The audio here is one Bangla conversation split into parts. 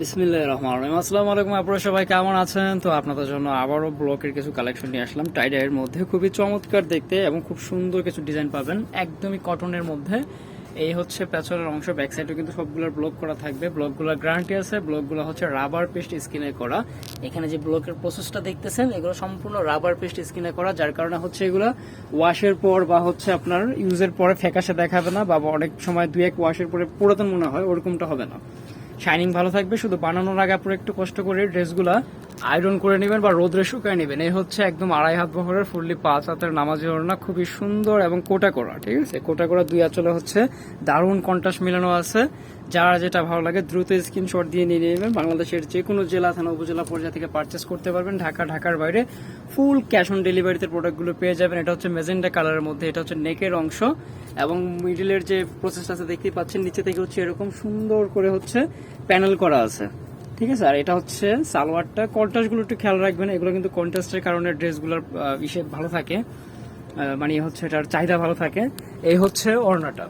বিসমিল্লাহ রহমান রহিম। আসসালামু আলাইকুম, আপনারা সবাই কেমন আছেন? তো আপনাদের জন্য আবারও ব্লকের কিছু কালেকশন নিয়ে আসলাম। টাইডাইয়ের মধ্যে খুবই চমৎকার দেখতে এবং খুব সুন্দর কিছু ডিজাইন পাবেন। একদমই কটনের মধ্যে। এই হচ্ছে পেছনের অংশ ব্যাক সাইডে কিন্তু সবগুলোর ব্লক করা থাকবে। ব্লকগুলোর গ্যারান্টি আছে ব্লকগুলো হচ্ছে রাবার পেস্ট স্কিনে করা। এখানে যে ব্লকের প্রসেসটা দেখতেছেন, এগুলো সম্পূর্ণ রাবার পেস্ট স্কিনে করা, যার কারণে হচ্ছে এগুলো ওয়াশের পর বা হচ্ছে আপনার ইউজের পরে ফ্যাকাশে দেখাবে না বা অনেক সময় দুই এক ওয়াশের পরে পুরাতন মনে হয়, ওরকমটা হবে না। শাইনিং ভালো থাকবে। শুধু বানানোর আগে আপনারা একটু কষ্ট করে ড্রেসগুলা আয়রন করে নেবেন বা রোদ্রে শুকায় নেবেন। এই হচ্ছে একদম আড়াই হাত বহরের ফুললি পাঁচ হাতের নামাজি ওড়না। খুবই সুন্দর এবং কোটা করা, ঠিক আছে? কোটা করা দুই আঁচলে হচ্ছে। দারুণ কন্ট্রাস্ট মিলানো আছে। যারা যেটা ভালো লাগে দ্রুত স্ক্রিনশট দিয়ে নিয়ে নেবেন। বাংলাদেশের যে কোনো জেলা, থানা, উপজেলা, পর্যায়ে থেকে পারচেস করতে পারবেন। ঢাকা, ঢাকার বাইরে ফুল ক্যাশ অন ডেলিভারিতে প্রোডাক্টগুলো পেয়ে যাবেন। এটা হচ্ছে মেজেন্ডা কালারের মধ্যে, এটা হচ্ছে নেকের অংশ। এবং মিডিলের যে প্রসেসটা আছে, দেখতেই পাচ্ছেন, নিচে থেকে হচ্ছে এরকম সুন্দর করে হচ্ছে প্যানেল করা আছে। ঠিক আছে? আর এটা হচ্ছে সালোয়ারটা। কন্ট্রাস্টগুলো একটু খেয়াল রাখবেন, এগুলো কিন্তু কন্ট্রাস্টের কারণে ড্রেসগুলোর ইসে ভালো থাকে। মানে হচ্ছে এটার চাহিদা ভালো থাকে। এই হচ্ছে অর্ণাটা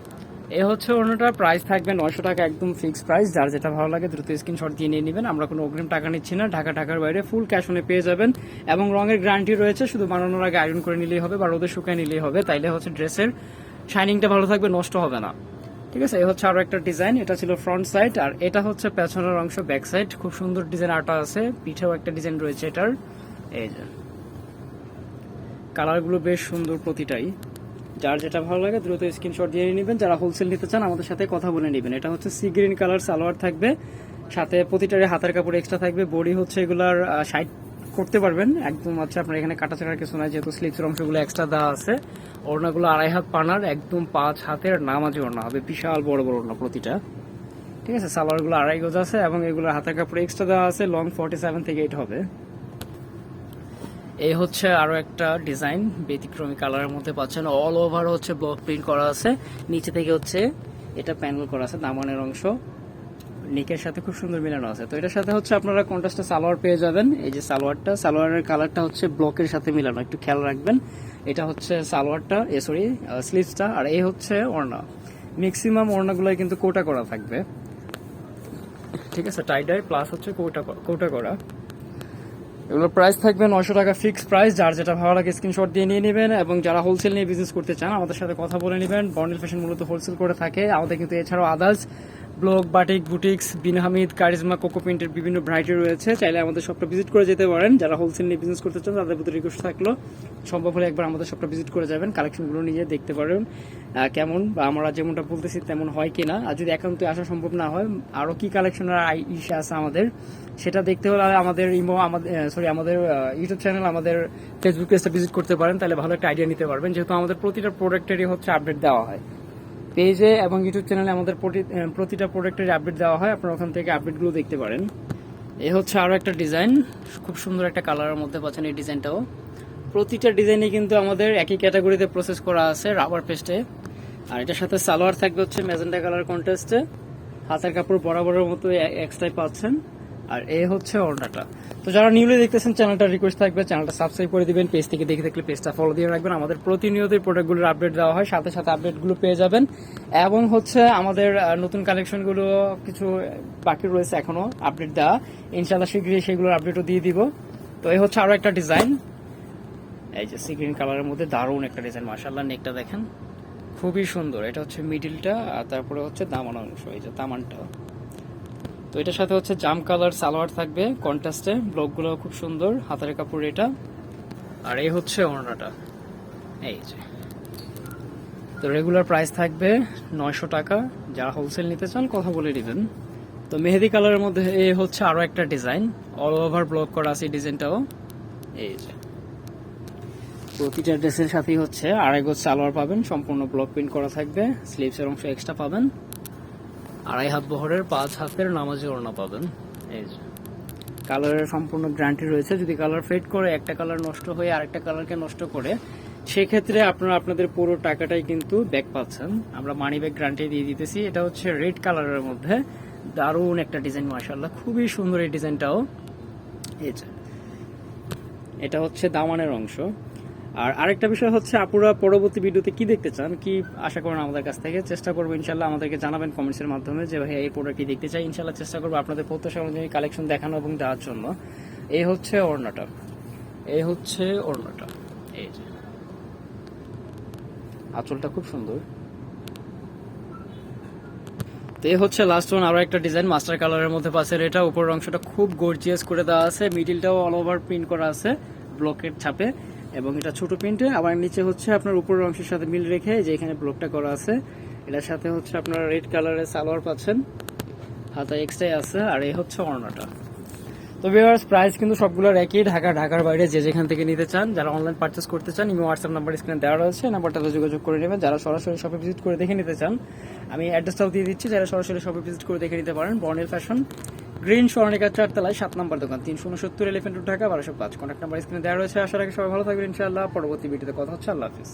এই হচ্ছে ওড়নাটার প্রাইস থাকবে নয়শো টাকা একদম ফিক্সড প্রাইস যার যেটা ভালো লাগে দ্রুত স্ক্রিনশট দিয়ে নিয়ে নেবেন। আমরা কোনো অগ্রিম টাকা নিচ্ছি না। ঢাকা, ঢাকার বাইরে ফুল ক্যাশ অনে পেয়ে যাবেন। এবং রঙের গ্যারান্টি রয়েছে, শুধু বানানোর আগে আয়রন করে নিলেই হবে বা রোদে শুকায় নিলেই হবে। তাইলে হচ্ছে ড্রেসের শাইনিংটা ভালো থাকবে, নষ্ট হবে না। ঠিক আছে, এই হচ্ছে আরও একটা ডিজাইন এটা ছিল ফ্রন্ট সাইড আর এটা হচ্ছে পেছনের অংশ ব্যাক সাইড খুব সুন্দর ডিজাইন আটা আছে, পিঠেও একটা ডিজাইন রয়েছে এটার। এই যে কালারগুলো বেশ সুন্দর প্রতিটাই। যার যেটা ভালো লাগে দ্রুত স্ক্রিনশট দিয়ে নেবেন। যারা হোলসেল নিতে চান, আমাদের সাথে কথা বলে নেবেন। এটা হচ্ছে সি গ্রিন কালার সালোয়ার থাকবে। সাথে প্রতিটারে হাতের কাপড় এক্সট্রা থাকবে। বডি হচ্ছে এগুলার সাইড করতে পারবেন। একদম হচ্ছে আপনার এখানে কাটা ছাড়ার কিছু নাই, যেহেতু স্লিপসের অংশগুলো এক্সট্রা দেওয়া আছে। ওড়নাগুলো আড়াই হাত পানার, একদম পাঁচ হাতের নামাজি ওড়না হবে, বিশাল বড় বড় ওড়না প্রতিটা। ঠিক আছে, সালোয়ারগুলো আড়াই গজ আছে এবং এগুলো হাতের কাপড় এক্সট্রা দেওয়া আছে লং ফর্টি সেভেন থেকে এইট হবে। এই হচ্ছে আরও একটা ডিজাইন ব্যতিক্রমী কালারের মধ্যে পাচ্ছেন। অল ওভার হচ্ছে ব্লক প্রিন্ট করা আছে। নিচে থেকে হচ্ছে এটা প্যানেল করা আছে, দামানের অংশ। নেকের সাথে খুব সুন্দর মিলানো আছে। তো এটার সাথে হচ্ছে আপনারা কন্ট্রাস্টে সালোয়ার পেয়ে যাবেন। এই যে সালোয়ারটা, সালোয়ারের কালারটা হচ্ছে ব্লকের সাথে মিলানো। একটু খেয়াল রাখবেন। এটা হচ্ছে সালোয়ারটা, এ সরি স্লিভসটা আর এই হচ্ছে ওড়না। ম্যাক্সিমাম ওড়নাগুলোই কিন্তু কোটা করা থাকবে। ঠিক আছে টাইডাই প্লাস হচ্ছে কোটা কোটা করা। এগুলোর প্রাইস থাকবে নয়শো টাকা ফিক্সড প্রাইস যার যেটা ভালো লাগে স্ক্রিনশট দিয়ে নিয়ে নেবেন এবং যারা হোলসেল নিয়ে বিজনেস করতে চান, আমাদের সাথে কথা বলে নেবেন। বর্নিল ফ্যাশন মূলত হোলসেল করে থাকে। আমাদের কিন্তু এছাড়াও others blog, batik, boutiques, Bin Hamid, charisma, coco প্রিন্টের বিভিন্ন ভ্যারাইটি রয়েছে। চাইলে আমাদের শপটা ভিজিট করে যেতে পারেন। যারা হোলসেল নিয়ে বিজনেস করতে চান, তাদের প্রতি রিকোয়েস্ট থাকল, সম্ভব হলে একবার আমাদের শপটা ভিজিট করে যাবেন। কালেকশনগুলো নিয়ে দেখতে পারেন কেমন বা আমরা যেমনটা বলতেছি তেমন হয় কিনা। আর যদি একান্ত আসা সম্ভব না হয়, আরও কি কালেকশনের ইসে আছে আমাদের, সেটা দেখতে হলে আমাদের ইমো, আমাদের সরি আমাদের ইউটিউব চ্যানেল আমাদের ফেসবুক পেজটা ভিজিট করতে পারেন। তাহলে ভালো একটা আইডিয়া নিতে পারবেন। যেহেতু আমাদের প্রতিটা প্রোডাক্টেরই হচ্ছে আপডেট দেওয়া হয়। পেজে এবং ইউটিউব চ্যানেলে আমাদের প্রতি- প্রতিটা প্রোডাক্টের আপডেট দেওয়া হয়। আপনারা ওখান থেকে আপডেটগুলো দেখতে পারেন। এ হচ্ছে আরও একটা ডিজাইন। খুব সুন্দর একটা কালারের মধ্যে পাচ্ছেন এই ডিজাইনটাও। প্রতিটা ডিজাইনে কিন্তু আমাদের একই ক্যাটাগরিতে প্রসেস করা আছে রাবার পেস্টে আর এটার সাথে সালোয়ার থাকবে হচ্ছে ম্যাজেন্টা কালার কন্টেস্টে হাতের কাপড় বরাবরের মতো এক্সট্রাই পাচ্ছেন। আর এ হচ্ছে ওড়নাটা তো যারা নিউলি দেখতেছেন চ্যানেলটা রিকোয়েস্ট থাকবে চ্যানেলটা সাবস্ক্রাইব করে দিবেন পেজ থেকে দেখে দেখলে পেজটা ফলো দিয়ে রাখবেন। আমাদের প্রতিনিয়তই প্রোডাক্টগুলোর আপডেট দেওয়া হয়, সাথে সাথে আপডেটগুলো পেয়ে যাবেন। এবং হচ্ছে আমাদের নতুন কালেকশনগুলো কিছু বাকি রয়েছে এখনও আপডেট দেওয়া। ইনশাল্লাহ শীঘ্রই সেগুলোর আপডেটও দিয়ে দিব। তো এই হচ্ছে আরও একটা ডিজাইন এই যে সি গ্রিন কালারের মধ্যে দারুণ একটা ডিজাইন মার্শাল্লাহ নেকটা দেখেন। খুবই সুন্দর। এটা হচ্ছে মিডিলটা আর তারপরে হচ্ছে দামান অংশ, এই যে দামানটা। তো এটার সাথে হচ্ছে জাম কালার সালোয়ার থাকবে কন্ট্রাস্টে। ব্লকগুলো খুব সুন্দর, হাতের কাপড় এটা। আর এই হচ্ছে ওড়নাটা। এই যে। তো রেগুলার প্রাইস থাকবে নয়শো টাকা। যারা হোলসেল নিতে চান কথা বলে নেবেন। তো মেহেদি কালারের মধ্যে এ হচ্ছে আরও একটা ডিজাইন অল ওভার ব্লক করা আছে ডিজাইনটাও এই যে। প্রতিটা ড্রেসের সাথেই হচ্ছে আড়াই গোজ সালোয়ার পাবেন। সম্পূর্ণ ব্লক প্রিন্ট করা থাকবে। স্লিভসের অংশ এক্সট্রা পাবেন। আড়াই হাত বহরের, পাঁচ হাতের নামাজি ওড়না পাবেন। এই যে। কালারের সম্পূর্ণ গ্যারান্টি রয়েছে। যদি কালার ফেড করে, একটা কালার নষ্ট হয়ে আরেকটা কালারকে নষ্ট করে, সেক্ষেত্রে আপনারা আপনাদের পুরো টাকাটাই কিন্তু ব্যাক পাচ্ছেন। আমরা মানি ব্যাগ গ্যারান্টি দিয়ে দিতেছি। এটা হচ্ছে রেড কালারের মধ্যে। দারুণ একটা ডিজাইন মার্শাল্লাহ খুবই সুন্দর এই ডিজাইনটাও এটা হচ্ছে দামানের অংশ। আর আরেকটা বিষয় হচ্ছে, আপুরা পরবর্তী ভিডিওতে কি দেখতে চান, কি আশা করেন আমাদের কাছ থেকে? চেষ্টা করব ইনশাল্লাহ আমাদেরকে জানাবেন কমেন্টসের মাধ্যমে যে ভাই এই প্রোডাক্টটি দেখতে চাই? ইনশাল্লাহ চেষ্টা করব আপনাদের প্রত্যাশা অনুযায়ী কালেকশন দেখানো এবং দেওয়ার জন্য। এই হচ্ছে ওড়নাটা। এই হচ্ছে ওড়নাটা। এই যে। আঁচলটা খুব সুন্দর। তো এই হচ্ছে লাস্ট ওয়ান আরও একটা ডিজাইন মাস্টার কালারের মধ্যে পাচ্ছেন এটা। উপরের অংশটা খুব গর্জিয়াস করে দেওয়া আছে। মিডিলটাও অল ওভার প্রিন্ট করা আছে। ব্লকের ছাপে। এবং এটা ছোট প্রিন্টে, আবার নিচে হচ্ছে আপনার উপরের অংশের সাথে মিল রেখে যে এখানে ব্লকটা করা আছে, এটার সাথে হচ্ছে আপনার রেড কালারের সালোয়ার পাচ্ছেন। হাতা এক্সট্রাই আছে, আর এই হচ্ছে অর্ণাটা। তো ভিউয়ার্স প্রাইস কিন্তু সবগুলোর একই। ঢাকা, ঢাকার বাইরে যে যেখান থেকে নিতে চান, যারা অনলাইন পারচেস করতে চান, ইমো হোয়াটসঅ্যাপ নাম্বার স্ক্রিনে দেওয়া রয়েছে নাম্বারটাতে যোগাযোগ করে নেবেন। যারা সরাসরি শপে ভিজিট করে দেখে নিতে চান, আমি অ্যাড্রেসটাও দিয়ে দিচ্ছি, যারা সরাসরি শপে ভিজিট করে দেখে নিতে পারেন বর্ণেল ফ্যাশন গ্রিন স্বর্ণিকা চারতলায় সাত নম্বর দোকান তিনশো উনসত্তর এলিফেন্ট ঢাকা, বারোশো পাঁচ। কন্ট্যাক্ট নাম্বার, স্ক্রিনে দেওয়া রয়েছে, আশা রাখি সবাই ভালো থাকবেন, ইনশাআল্লাহ। পরবর্তী ভিডিওতে কথা হচ্ছে, আল্লাহ হাফিজ।